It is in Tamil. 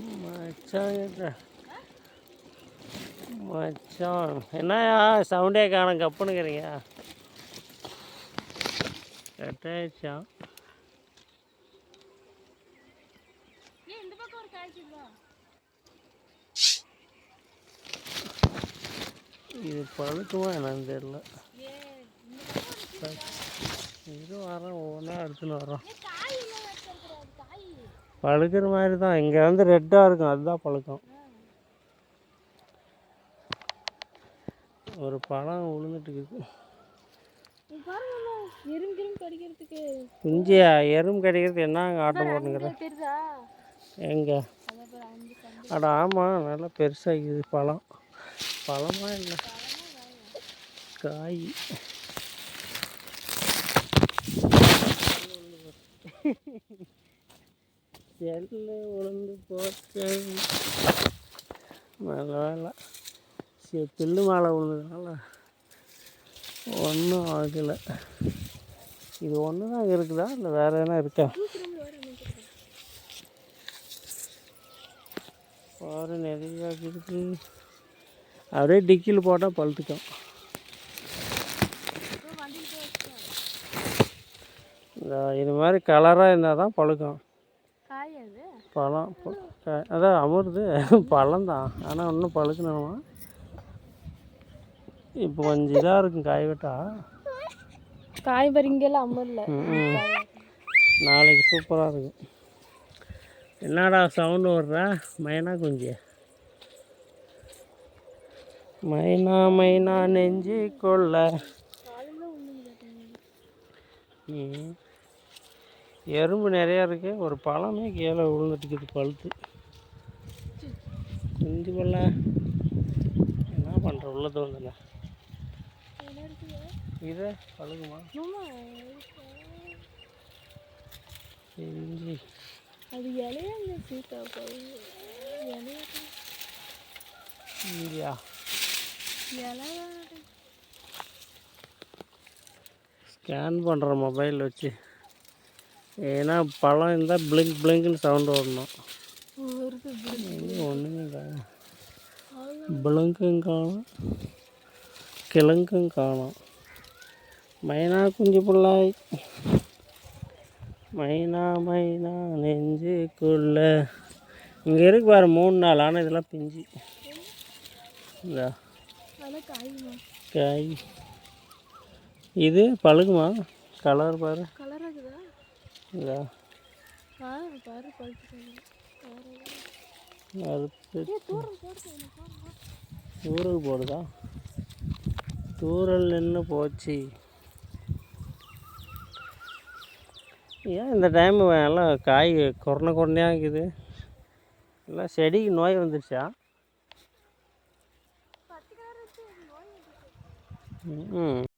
மச்சான்? மச்சான் என்னயா சவுண்டே காணும் கப்புனுக்கிறீங்க. கட்டாயிடுச்சா? ஏன் இந்த பக்கம் ஒரு காய்ச்சிங்களா இது பழுக்குமா என்னன்னு தெரியல. இது வரோம் ஒவ்வொன்றா எடுத்துன்னு வரோம் ஏ காய் இல்லை வச்சிருக்கிறாரு காய் பழுக்கிற மாதிரி தான். இங்கே வந்து ரெட்டாக இருக்கும். அதுதான் பழுக்கும். ஒரு பழம் விழுந்துட்டு இருக்குது எறும்பு கடிக்கிறதுக்கு. குஞ்சியா எறும்பு கடிக்கிறது என்ன ஆட்டம் போட்டுங்கிற தெரியுதா எங்கே? அட ஆமாம் நல்லா பெருசாகிக்குது பழம். பழமா இல்லை காய். செல்லு உழந்து போச்சு நல்ல வேலை. சரி பில்லு மாலை விழுந்ததுனால ஒன்றும் ஆகலை. இது ஒன்று தான் இருக்குதா? இல்லை வேறு எதனா இருக்கா? பாரு நிறையா இருக்குது. அப்படியே டிக்கியில் போட்டால் பழுத்துக்கும். இந்த இது மாதிரி கலராக இருந்தால் தான் பழுக்கும். காய் அது? பழம் அதான் அமருது பழம் தான் ஆனால் இன்னும் பழுக்கணுமா? இப்போ கொஞ்சம் இதாக இருக்கும் காய் வெட்டா. காய் பறிங்கெல்லாம் அம்மல்ல ம். நாளைக்கு சூப்பராக இருக்கும். என்னடா சவுண்டு வர்றா மைனா குஞ்சு மைனா மைனா நெஞ்சு கொள்ள. ம். எறும்பு நிறையா இருக்கு. ஒரு பழமே கீழே விழுந்துட்டுக்குது பழுத்து. குஞ்சு கொள்ள என்ன பண்ணுற உள்ள தோணுதுல இது பழுகுமா செஞ்சு அது இலையா இந்த சீத்தா இலையா இங்கேயா இலையா ஸ்கேன் பண்ணுற மொபைல் வச்சு. ஏன்னா பழம் இருந்தால் பிளிங்க் பிளிங்க்னு சவுண்டு வரணும். ஒன்றுமே காணும் பிளங்கும் காணும் கிழங்கும் காணும். மைனா குஞ்சு பிள்ளாய். மைனா மைனா நெஞ்சுக்குள்ள. இங்கே இருக்கு பாரு மூணு நாள். ஆனால் இதெல்லாம் பிஞ்சு. காயுமா? காய். இது பழுகுமா கலர் பாரு. போட்டு தூரல் போடுதா தூரல் நின்று போச்சு. ஏன் இந்த டைம் எல்லாம் காய் கொரோனா கொரோனையாக இருக்குது? எல்லாம் செடிக்கு நோய் வந்துடுச்சா ம்